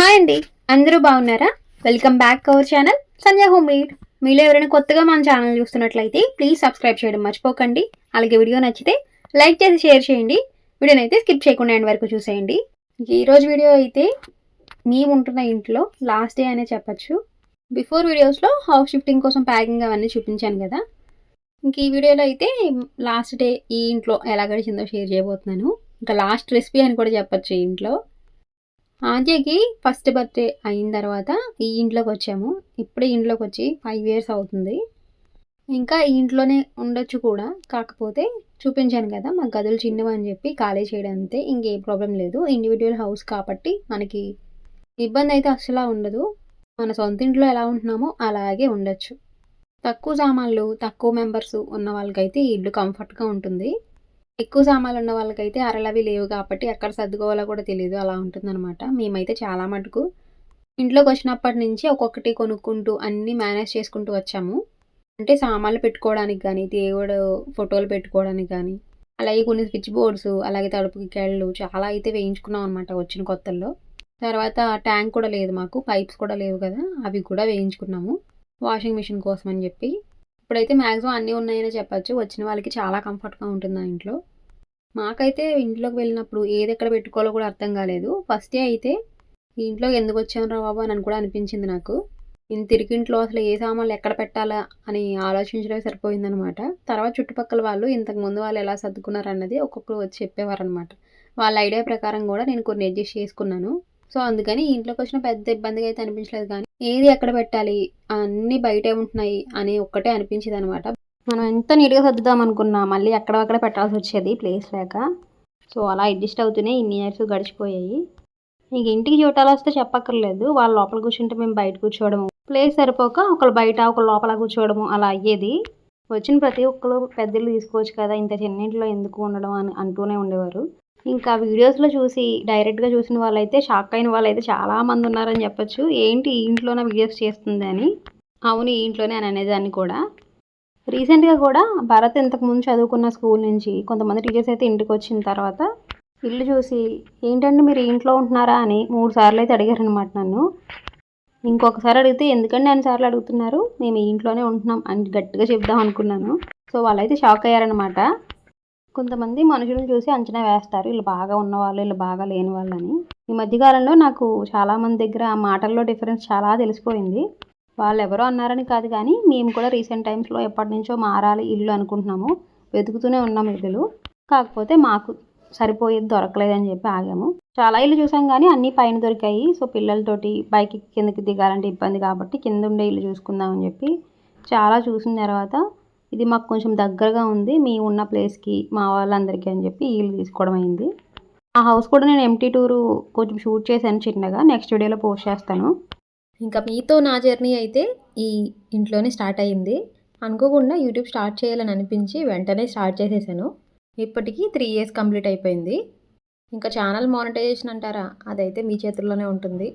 Hi అండి. అందరూ బాగున్నారా? Welcome back our channel Sandhya homemade మీలో ఎవరైనా కొత్తగా మన ఛానల్ చూస్తున్నట్లయితే ప్లీజ్ సబ్స్క్రైబ్ చేయడం మర్చిపోకండి. అలాగే వీడియో నచ్చితే లైక్ చేసి షేర్ చేయండి. వీడియోని అయితే స్కిప్ చేయకుండా ఎండ్ వరకు చూసేయండి. ఈరోజు వీడియో అయితే మేము ఉంటున్న ఇంట్లో లాస్ట్ డే అనే చెప్పచ్చు. బిఫోర్ వీడియోస్లో హౌస్ షిఫ్టింగ్ కోసం ప్యాకింగ్ అవన్నీ చూపించాను కదా. ఇంక ఈ వీడియోలో అయితే లాస్ట్ డే ఈ ఇంట్లో ఎలా గడిచిందో షేర్ చేయబోతున్నాను. ఇంకా లాస్ట్ రెసిపీ అని కూడా చెప్పచ్చు ఈ ఇంట్లో. ఆద్యకి ఫస్ట్ బర్త్డే అయిన తర్వాత ఈ ఇంట్లోకి వచ్చాము. ఇప్పుడే ఇంట్లోకి వచ్చి ఫైవ్ ఇయర్స్ అవుతుంది. ఇంకా ఈ ఇంట్లోనే ఉండొచ్చు కూడా. కాకపోతే చూపించాను కదా మా గదులు చిన్నవి అని చెప్పి ఖాళీ చేయడం అంతే ఇంకే ప్రాబ్లం లేదు. ఇండివిజువల్ హౌస్ కాబట్టి మనకి ఇబ్బంది అయితే అసలు ఉండదు. మన సొంత ఇంట్లో ఎలా ఉంటున్నామో అలాగే ఉండొచ్చు. తక్కువ సామాన్లు తక్కువ మెంబర్స్ ఉన్న వాళ్ళకైతే ఈ ఇల్లు కంఫర్ట్గా ఉంటుంది. ఎక్కువ సామాన్లు ఉన్న వాళ్ళకైతే అరలవి లేవు కాబట్టి ఎక్కడ సర్దుకోవాలో కూడా తెలియదు అలా ఉంటుందన్నమాట. మేమైతే చాలా మటుకు ఇంట్లోకి వచ్చినప్పటి నుంచి ఒక్కొక్కటి కొనుక్కుంటూ అన్నీ మేనేజ్ చేసుకుంటూ వచ్చాము. అంటే సామాన్లు పెట్టుకోవడానికి కానీ దేవుడు ఫోటోలు పెట్టుకోవడానికి కానీ అలాగే కొన్ని స్విచ్ బోర్డ్స్ అలాగే తలుపుకి కేళ్ళు చాలా అయితే వేయించుకున్నాం అనమాట వచ్చిన కొత్తల్లో. తర్వాత ట్యాంక్ కూడా లేదు మాకు పైప్స్ కూడా లేవు కదా అవి కూడా వేయించుకున్నాము. వాషింగ్ మిషన్ కోసం అని చెప్పి. ఇప్పుడైతే మ్యాక్సిమం అన్నీ ఉన్నాయని చెప్పచ్చు. వచ్చిన వాళ్ళకి చాలా కంఫర్ట్గా ఉంటుంది ఆ ఇంట్లో? మాకైతే ఇంట్లోకి వెళ్ళినప్పుడు ఏది ఎక్కడ పెట్టుకోవాలో కూడా అర్థం కాలేదు. ఫస్ట్ డే అయితే ఈ ఇంట్లో ఎందుకు వచ్చాను రా బాబు అని కూడా అనిపించింది నాకు. ఇంత ఇంట్లో అసలు ఏ సామాన్లు ఎక్కడ పెట్టాలా అని ఆలోచించడమే సరిపోయిందనమాట. తర్వాత చుట్టుపక్కల వాళ్ళు ఇంతకు ముందు వాళ్ళు ఎలా సర్దుకున్నారు అన్నది ఒక్కొక్కరు వచ్చి చెప్పేవారనమాట. వాళ్ళ ఐడియా ప్రకారం కూడా నేను కొన్ని అడ్జస్ట్ చేసుకున్నాను. సో అందుకని ఇంట్లోకి వచ్చిన పెద్ద ఇబ్బందిగా అయితే అనిపించలేదు కానీ ఏది ఎక్కడ పెట్టాలి? అన్నీ బయటే ఉంటున్నాయి అని ఒక్కటే అనిపించింది అనమాట మనం ఎంత నీట్గా సర్దుదాం అనుకున్నా మళ్ళీ ఎక్కడక్కడ పెట్టాల్సి వచ్చేది ప్లేస్ లేక. సో అలా అడ్జస్ట్ అవుతూనే ఇన్ని ఇయర్స్ గడిచిపోయాయి. ఇంక ఇంటికి చుట్టాలు వస్తే చెప్పక్కర్లేదు. వాళ్ళు లోపల కూర్చుంటే మేము బయట కూర్చోవడము. ప్లేస్ సరిపోక ఒకళ్ళు బయట ఒకళ్ళు లోపల కూర్చోవడము అలా అయ్యేది. వచ్చిన ప్రతి ఒక్కరు పెద్దలు తీసుకోవచ్చు కదా ఇంత చిన్నింట్లో ఎందుకు ఉండడం అని అంటూనే ఉండేవారు. ఇంకా వీడియోస్లో చూసి డైరెక్ట్గా చూసిన వాళ్ళైతే షాక్ అయిన వాళ్ళైతే చాలామంది ఉన్నారని చెప్పొచ్చు. ఏంటి ఈ ఇంట్లోనే వీడియోస్ చేస్తుంది అని? అవును ఈ ఇంట్లోనే అని అనేదాన్ని కూడా. రీసెంట్గా కూడా భరత్ ఇంతకుముందు చదువుకున్న స్కూల్ నుంచి కొంతమంది టీచర్స్ అయితే ఇంటికి వచ్చిన తర్వాత ఇల్లు చూసి ఏంటంటే మీరు ఇంట్లో ఉంటున్నారా? అని మూడు సార్లు అయితే అడిగారనమాట నన్ను. ఇంకొకసారి అడిగితే ఎందుకండి అన్ని సార్లు అడుగుతున్నారు? మేము ఈ ఇంట్లోనే ఉంటున్నాం అని గట్టిగా చెప్దాం అనుకున్నాను. సో వాళ్ళైతే షాక్ అయ్యారనమాట కొంతమంది మనుషులను చూసి అంచనా వేస్తారు. వీళ్ళు బాగా ఉన్నవాళ్ళు వీళ్ళు బాగా లేని వాళ్ళని ఈ మధ్యకాలంలో నాకు చాలామంది దగ్గర ఆ మాటల్లో డిఫరెన్స్ చాలా తెలిసిపోయింది. వాళ్ళు ఎవరో అన్నారని కాదు కానీ మేము కూడా రీసెంట్ టైమ్స్లో ఎప్పటి నుంచో మారాలి ఇల్లు అనుకుంటున్నాము. వెతుకుతూనే ఉన్నాం ఇల్లులు. కాకపోతే మాకు సరిపోయేది దొరకలేదని చెప్పి ఆగాము. చాలా ఇల్లు చూసాం కానీ అన్నీ పైన దొరికాయి. సో పిల్లలతోటి పైకి కిందకి దిగాలంటే ఇబ్బంది కాబట్టి కింద ఉండే ఇల్లు చూసుకుందామని చెప్పి చాలా చూసిన తర్వాత ఇది మాకు కొంచెం దగ్గరగా ఉంది. మీ ఉన్న ప్లేస్కి మా వాళ్ళందరికీ అని చెప్పి వీళ్ళు ఇల్లు తీసుకోవడం అయింది. ఆ హౌస్ కూడా నేను ఎంటీ టూరు కొంచెం షూట్ చేశాను చిన్నగా. నెక్స్ట్ వీడియోలో పోస్ట్ చేస్తాను. ఇంకా మీతో నా జర్నీ అయితే ఈ ఇంట్లోనే స్టార్ట్ అయ్యింది. అనుకోకుండా యూట్యూబ్ స్టార్ట్ చేయాలని అనిపించి వెంటనే స్టార్ట్ చేసేసాను. ఇప్పటికీ త్రీ ఇయర్స్ కంప్లీట్ అయిపోయింది. ఇంకా ఛానల్ మానిటైజేషన్ అంటారా? అదైతే మీ చేతుల్లోనే ఉంటుంది.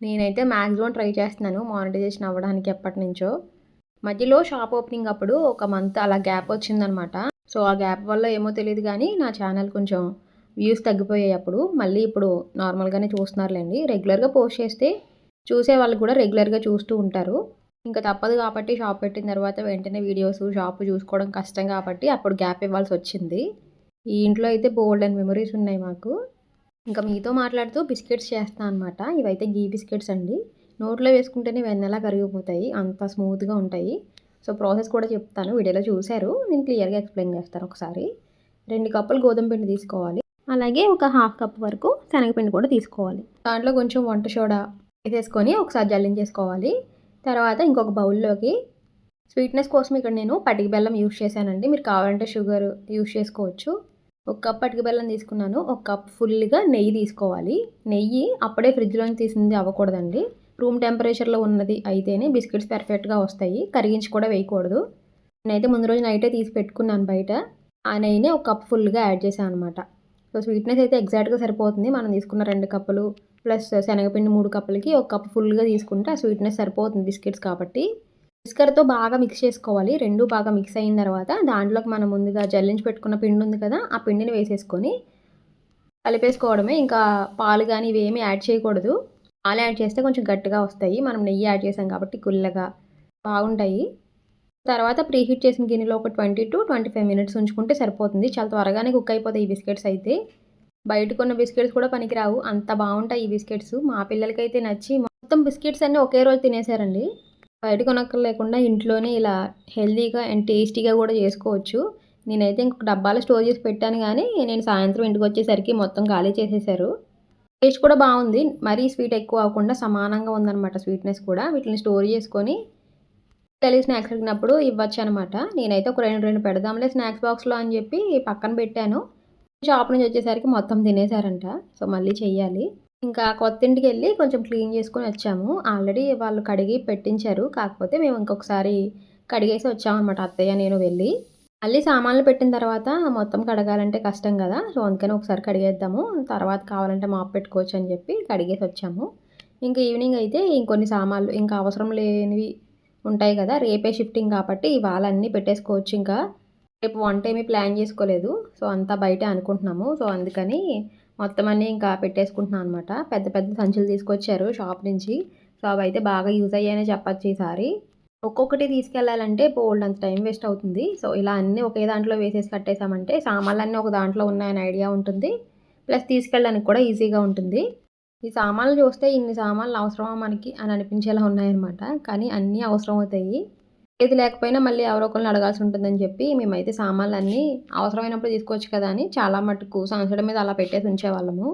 నేనైతే మ్యాక్సిమం ట్రై చేస్తున్నాను మానిటైజేషన్ అవ్వడానికి ఎప్పటి నుంచో. మధ్యలో షాప్ ఓపెనింగ్ అప్పుడు ఒక మంత్ అలా గ్యాప్ వచ్చిందనమాట. సో ఆ గ్యాప్ వల్ల ఏమో తెలియదు కానీ నా ఛానల్ కొంచెం వ్యూస్ తగ్గిపోయాయి అప్పుడు. మళ్ళీ ఇప్పుడు నార్మల్గానే చూస్తున్నారులేండి. రెగ్యులర్గా పోస్ట్ చేస్తే చూసే వాళ్ళు కూడా రెగ్యులర్గా చూస్తూ ఉంటారు. ఇంకా తప్పదు కాబట్టి షాప్ పెట్టిన తర్వాత వెంటనే వీడియోస్ షాప్ చూసుకోవడం కష్టం కాబట్టి అప్పుడు గ్యాప్ ఇవ్వాల్సి వచ్చింది. ఈ ఇంట్లో అయితే బోల్డ్ అండ్ మెమరీస్ ఉన్నాయి మాకు. ఇంకా మీతో మాట్లాడుతూ బిస్కెట్స్ చేస్తాను అనమాట ఇవైతే గీ బిస్కెట్స్ అండి. నోట్లో వేసుకుంటేనే వెన్నెలా కరిగిపోతాయి అంత స్మూత్గా ఉంటాయి. సో ప్రాసెస్ కూడా చెప్తాను వీడియోలో చూశారు. నేను క్లియర్గా ఎక్స్ప్లెయిన్ చేస్తాను ఒకసారి. రెండు కప్పులు గోధుమ పిండి తీసుకోవాలి. అలాగే ఒక హాఫ్ కప్ వరకు శనగపిండి కూడా తీసుకోవాలి. దాంట్లో కొంచెం వంట సోడా వేసేసుకొని ఒకసారి జల్లించేసుకోవాలి. తర్వాత ఇంకొక బౌల్లోకి స్వీట్నెస్ కోసం ఇక్కడ నేను పటికి బెల్లం యూస్ చేశానండి. మీరు కావాలంటే షుగర్ యూజ్ చేసుకోవచ్చు. ఒక కప్ పటికి బెల్లం తీసుకున్నాను. ఒక కప్ ఫుల్గా నెయ్యి తీసుకోవాలి. నెయ్యి అప్పుడే ఫ్రిడ్జ్లోంచి తీసింది అవ్వకూడదండి. రూమ్ టెంపరేచర్లో ఉన్నది అయితేనే బిస్కెట్స్ పర్ఫెక్ట్గా వస్తాయి. కరిగించి కూడా వేయకూడదు. నేనైతే ముందు రోజు నైటే తీసి పెట్టుకున్నాను బయట. ఆ నెయ్యిని ఒక కప్ ఫుల్గా యాడ్ చేశాను అనమాట సో స్వీట్నెస్ అయితే ఎగ్జాక్ట్గా సరిపోతుంది. మనం తీసుకున్న రెండు కప్పులు ప్లస్ శనగపిండి మూడు కప్పులకి ఒక కప్ ఫుల్గా తీసుకుంటే ఆ స్వీట్నెస్ సరిపోతుంది బిస్కెట్స్ కాబట్టి. బిస్కర్తో బాగా మిక్స్ చేసుకోవాలి. రెండు బాగా మిక్స్ అయిన తర్వాత దాంట్లోకి మనం ముందుగా జల్లించి పెట్టుకున్న పిండి ఉంది కదా ఆ పిండిని వేసేసుకొని కలిపేసుకోవడమే. ఇంకా పాలు కానీ ఇవేమీ యాడ్ చేయకూడదు. పాలు యాడ్ చేస్తే కొంచెం గట్టిగా వస్తాయి. మనం నెయ్యి యాడ్ చేసాం కాబట్టి గుల్లగా బాగుంటాయి. తర్వాత ప్రీహీట్ చేసిన గిన్నెలో ఒక twenty to twenty five minutes ఉంచుకుంటే సరిపోతుంది. చాలా త్వరగానే కుక్ అయిపోతాయి ఈ బిస్కెట్స్ అయితే. బయట కొన్న బిస్కెట్స్ కూడా పనికిరావు. అంత బాగుంటాయి ఈ బిస్కెట్స్. మా పిల్లలకైతే నచ్చి మొత్తం బిస్కెట్స్ అన్నీ ఒకే రోజు తినేసారండి. బయట కొనక్కర్ లేకుండా ఇంట్లోనే ఇలా హెల్తీగా అండ్ టేస్టీగా కూడా చేసుకోవచ్చు. నేనైతే ఇంకొక డబ్బాలో స్టోర్ చేసి పెట్టాను కానీ నేను సాయంత్రం ఇంటికి వచ్చేసరికి మొత్తం ఖాళీ చేసేసారు. టేస్ట్ కూడా బాగుంది. మరీ స్వీట్ ఎక్కువ అవ్వకుండా సమానంగా ఉందన్నమాట స్వీట్నెస్ కూడా. వీటిని స్టోర్ చేసుకొని తెలియ స్నాక్స్ అడిగినప్పుడు ఇవ్వచ్చు అనమాట నేనైతే ఒక రెండు రెండు పెడదాంలే స్నాక్స్ బాక్స్లో అని చెప్పి పక్కన పెట్టాను. షాప్ నుంచి వచ్చేసరికి మొత్తం తినేసారంట సో మళ్ళీ చెయ్యాలి. ఇంకా కొత్త ఇంటికి వెళ్ళి కొంచెం క్లీన్ చేసుకొని వచ్చాము. ఆల్రెడీ వాళ్ళు కడిగి పెట్టించారు. కాకపోతే మేము ఇంకొకసారి కడిగేసి వచ్చామన్నమాట అత్తయ్య నేను వెళ్ళి. మళ్ళీ సామాన్లు పెట్టిన తర్వాత మొత్తం కడగాలంటే కష్టం కదా. సో అందుకని ఒకసారి కడిగేద్దాము. తర్వాత కావాలంటే మాప్ పెట్టుకోవచ్చు అని చెప్పి కడిగేసి వచ్చాము. ఇంకా ఈవినింగ్ అయితే ఇంకొన్ని సామాన్లు ఇంకా అవసరం లేనివి ఉంటాయి కదా. రేపే షిఫ్టింగ్ కాబట్టి ఇవాళ అన్నీ పెట్టేసుకోవచ్చు ఇంకా. రేపు వంట ఏమీ ప్లాన్ చేసుకోలేదు. సో అంతా బయటే అనుకుంటున్నాము. సో అందుకని మొత్తం అన్నీ ఇంకా పెట్టేసుకుంటున్నాను అనమాట పెద్ద పెద్ద సంచులు తీసుకొచ్చారు షాప్ నుంచి. సో అవి అయితే బాగా యూజ్ అయ్యాయని చెప్పచ్చు ఈసారి. ఒక్కొక్కటి తీసుకెళ్ళాలంటే బోల్డ్ అంత టైం వేస్ట్ అవుతుంది. సో ఇలా అన్నీ ఒకే దాంట్లో వేసేసి కట్టేసామంటే సామాన్లన్నీ ఒక దాంట్లో ఉన్నాయని ఐడియా ఉంటుంది. ప్లస్ తీసుకెళ్ళడానికి కూడా ఈజీగా ఉంటుంది. ఈ సామాన్లు చూస్తే ఇన్ని సామాన్లు అవసరమా మనకి అని అనిపించేలా ఉన్నాయన్నమాట. కానీ అన్నీ అవసరం అవుతాయి ఏది లేకపోయినా మళ్ళీ ఎవరో ఒకరిని అడగాల్సి ఉంటుందని చెప్పి మేమైతే సామాన్లు అన్నీ అవసరమైనప్పుడు తీసుకోవచ్చు కదా అని చాలా మటుకు సంవత్సరం మీద అలా పెట్టేసి ఉంచేవాళ్ళము.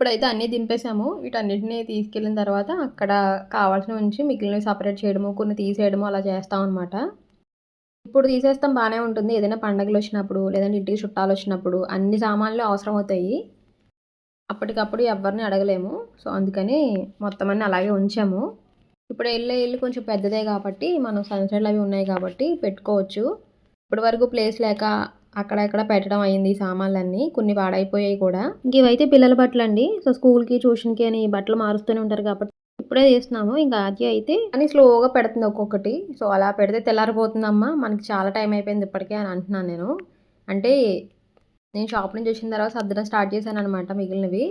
ఇప్పుడైతే అన్నీ దింపేసాము వీటన్నిటిని తీసుకెళ్ళిన తర్వాత అక్కడ కావాల్సిన ఉంచి మిగిలినవి సపరేట్ చేయడము కొన్ని తీసేయడము అలా చేస్తాం అనమాట ఇప్పుడు తీసేస్తాం బాగానే ఉంటుంది. ఏదైనా పండగలు వచ్చినప్పుడు లేదంటే ఇంటికి చుట్టాలు వచ్చినప్పుడు అన్ని సామాన్లు అవసరం అవుతాయి అప్పటికప్పుడు ఎవరిని అడగలేము. సో అందుకని మొత్తం అన్ని అలాగే ఉంచాము. ఇప్పుడు వెళ్ళే ఇల్లు కొంచెం పెద్దదే కాబట్టి మనం సన్సెట్లు అవి ఉన్నాయి కాబట్టి పెట్టుకోవచ్చు. ఇప్పటి వరకు ప్లేస్ లేక అక్కడక్కడ పెట్టడం అయింది సామాన్లన్నీ కొన్ని పాడైపోయాయి కూడా. ఇంక ఇవైతే పిల్లల బట్టలు అండి సో స్కూల్కి ట్యూషన్కి అని బట్టలు మారుస్తూనే ఉంటారు కాబట్టి ఇప్పుడే చేస్తున్నాము. ఇంకా అది అయితే అని స్లోగా పెడుతుంది ఒక్కొక్కటి. సో అలా పెడితే తెల్లారిపోతుందమ్మా. మనకి చాలా టైం అయిపోయింది ఇప్పటికే అని అంటున్నాను నేను. అంటే నేను షాప్ నుంచి వచ్చిన తర్వాత సర్దడం స్టార్ట్ చేశాను అనమాట మిగిలినవి.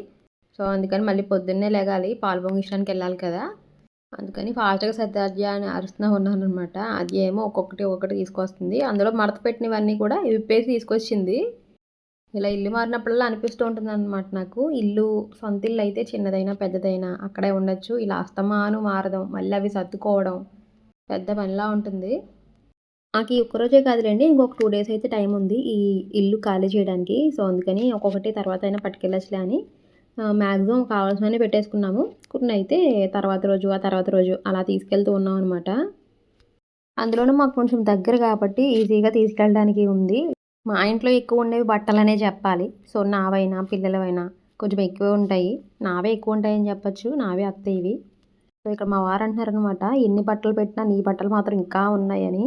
సో అందుకని మళ్ళీ పొద్దున్నే లేగాలి. పాలు పొంగించడానికి వెళ్ళాలి కదా. అందుకని ఫాస్ట్గా సత్యార్జ అని అరుస్తూ ఉన్నాను అనమాట అది ఏమో ఒక్కొక్కటి ఒక్కొక్కటి తీసుకొస్తుంది. అందులో మడత పెట్టినవన్నీ కూడా విప్పేసి తీసుకొచ్చింది. ఇలా ఇల్లు మారినప్పుడల్లా అనిపిస్తూ ఉంటుంది అనమాట నాకు. ఇల్లు సొంత ఇల్లు అయితే చిన్నదైనా పెద్దదైనా అక్కడే ఉండొచ్చు. ఇలా అస్తమాను మారడం మళ్ళీ అవి సర్దుకోవడం పెద్ద పనిలా ఉంటుంది. నాకు ఈ ఒక్కరోజే కాదులేండి ఇంకొక టూ డేస్ అయితే టైం ఉంది ఈ ఇల్లు ఖాళీ చేయడానికి. సో అందుకని ఒక్కొక్కటి తర్వాత అయినా పట్టుకెళ్ళచ్చులే అని మ్యాక్సిమం కావాల్సినవి పెట్టేసుకున్నాము. కొన్ని అయితే తర్వాత రోజు ఆ తర్వాత రోజు అలా తీసుకెళ్తూ ఉన్నాం అనమాట అందులోనూ మాకు కొంచెం దగ్గర కాబట్టి ఈజీగా తీసుకెళ్ళడానికి ఉంది. మా ఇంట్లో ఎక్కువ ఉండేవి బట్టలనే చెప్పాలి. సో నావైనా పిల్లలవైనా కొంచెం ఎక్కువ ఉంటాయి. నావే ఎక్కువ ఉంటాయని చెప్పచ్చు. నావే అత్తయ్యవి. సో ఇక్కడ మా వారు అంటున్నారు అనమాట ఎన్ని బట్టలు పెట్టినా నీ బట్టలు మాత్రం ఇంకా ఉన్నాయని.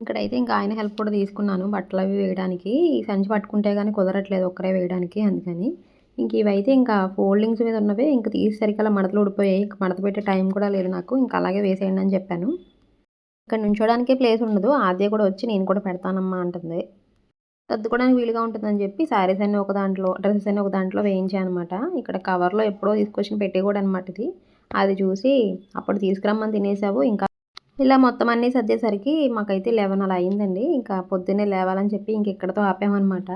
ఇక్కడైతే ఇంకా ఆయన హెల్ప్ కూడా తీసుకున్నాను బట్టలు అవి వేయడానికి. ఈ సంచి పట్టుకుంటే కానీ కుదరట్లేదు ఒక్కరే వేయడానికి అందుకని. ఇంక ఇవైతే ఇంకా ఫోల్డింగ్స్ మీద ఉన్నవి ఇంకా తీసేసరికి అలా మడతలు ఊడిపోయాయి. ఇంక మడత పెట్టే టైం కూడా లేదు నాకు. ఇంకా అలాగే వేసేయండి అని చెప్పాను. ఇక్కడ నుంచోడానికే ప్లేస్ ఉండదు. ఆద్య కూడా వచ్చి నేను కూడా పెడతానమ్మా అంటుంది. సర్దుకోవడానికి వీలుగా ఉంటుందని చెప్పి శారీస్ అన్ని ఒక దాంట్లో డ్రెస్సెస్ అన్ని ఒక దాంట్లో వేయించానమాట. ఇక్కడ కవర్లో ఎప్పుడో తీసుకొచ్చిన పెట్టేకూడదు కూడా అనమాట ఇది. అది చూసి అప్పుడు తీసుకురమ్మని తినేసావు. ఇంకా ఇలా మొత్తం అన్నీ సర్దేసరికి మాకైతే లెవెన్ అలా అయిందండి. ఇంకా పొద్దున్నే లేవాలని చెప్పి ఇంక ఇక్కడతో ఆపామన్నమాట.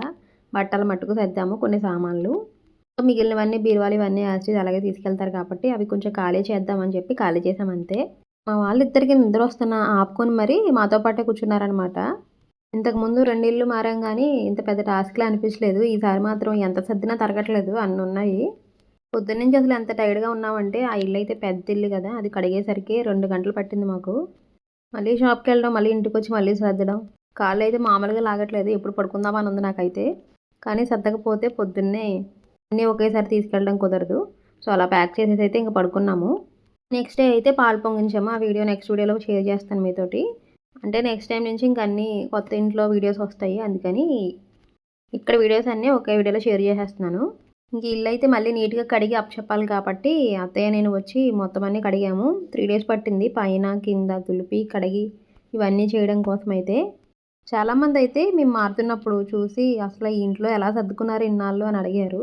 బట్టలు మట్టుకు సర్దాము కొన్ని సామాన్లు. మిగిలినవన్నీ బీరువాలు ఇవన్నీ యాసిడ్ అలాగే తీసుకెళ్తారు కాబట్టి అవి కొంచెం ఖాళీ చేద్దామని చెప్పి ఖాళీ చేసాం అంతే. మా వాళ్ళిద్దరికి నిద్ర వస్తున్న ఆపుకొని మరి మాతో పాటే కూర్చున్నారనమాట ఇంతకుముందు రెండు ఇల్లు మారాం కానీ ఇంత పెద్ద టాస్క్లే అనిపించలేదు. ఈసారి మాత్రం ఎంత సర్దినా తరగట్లేదు అన్నీ ఉన్నాయి. పొద్దున్నుంచి అసలు ఎంత టైర్డ్గా ఉన్నామంటే ఆ ఇల్లు అయితే పెద్ద ఇల్లు కదా అది కడిగేసరికి రెండు గంటలు పట్టింది మాకు. మళ్ళీ షాప్కి వెళ్ళడం మళ్ళీ ఇంటికి వచ్చి మళ్ళీ సర్దడం. కాళ్ళు అయితే మామూలుగా లాగట్లేదు. ఎప్పుడు పడుకుందామని ఉంది నాకైతే. కానీ సర్దకపోతే పొద్దున్నే అన్నీ ఒకేసారి తీసుకెళ్ళడం కుదరదు. సో అలా ప్యాక్ చేసేసి అయితే ఇంకా పడుకున్నాము. నెక్స్ట్ డే అయితే పాలు పొంగించాము. ఆ వీడియో నెక్స్ట్ వీడియోలో షేర్ చేస్తాను మీతోటి. అంటే నెక్స్ట్ టైం నుంచి ఇంక అన్నీ కొత్త ఇంట్లో వీడియోస్ వస్తాయి. అందుకని ఇక్కడ వీడియోస్ అన్నీ ఒకే వీడియోలో షేర్ చేసేస్తున్నాను. ఇంక ఇల్లు అయితే మళ్ళీ నీట్గా కడిగి అప్పచెప్పాలి కాబట్టి అత్తయ్య నేను వచ్చి మొత్తం అన్నీ కడిగాము. త్రీ డేస్ పట్టింది. పైన కింద తులిపి కడిగి ఇవన్నీ చేయడం కోసం అయితే. చాలామంది అయితే మేము మారుతున్నప్పుడు చూసి అసలు ఈ ఇంట్లో ఎలా సర్దుకున్నారు ఇన్నాళ్ళు అని అడిగారు.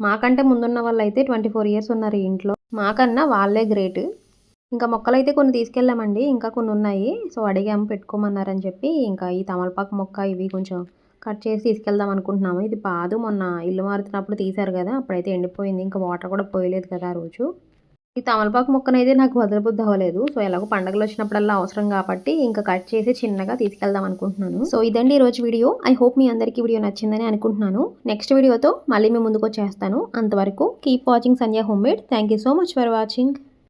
మాకంటే ముందున్న వాళ్ళు అయితే ట్వంటీ ఫోర్ ఇయర్స్ ఉన్నారు ఈ ఇంట్లో. మాకన్నా వాళ్ళే గ్రేట్. ఇంకా మొక్కలైతే కొన్ని తీసుకెళ్ళామండి. ఇంకా కొన్ని ఉన్నాయి. సో అడిగాము పెట్టుకోమన్నారని చెప్పి ఇంకా ఈ తమలపాకు మొక్క ఇవి కొంచెం కట్ చేసి తీసుకెళ్దాం అనుకుంటున్నాము. ఇది పాదు మొన్న ఇల్లు మారుతున్నప్పుడు తీశారు కదా అప్పుడైతే ఎండిపోయింది. ఇంకా వాటర్ కూడా పోయలేదు కదా ఆ రోజు. ఈ తమలపాకు మొక్కనైతే నాకు వదలబుద్ధి అవ్వలేదు. సో ఎలాగో పండగలు వచ్చినప్పుడల్లా అవసరం కాబట్టి ఇంకా కట్ చేసి చిన్నగా తీసుకెళ్దాం అనుకుంటున్నాను. సో ఇదండి ఈ రోజు వీడియో. ఐ హోప్ మీ అందరికీ వీడియో నచ్చిందని అనుకుంటున్నాను. నెక్స్ట్ వీడియోతో మళ్ళీ మీ ముందుకు వచ్చేస్తాను. అంతవరకు keep watching Sanjay homemade. Thank you so much for watching.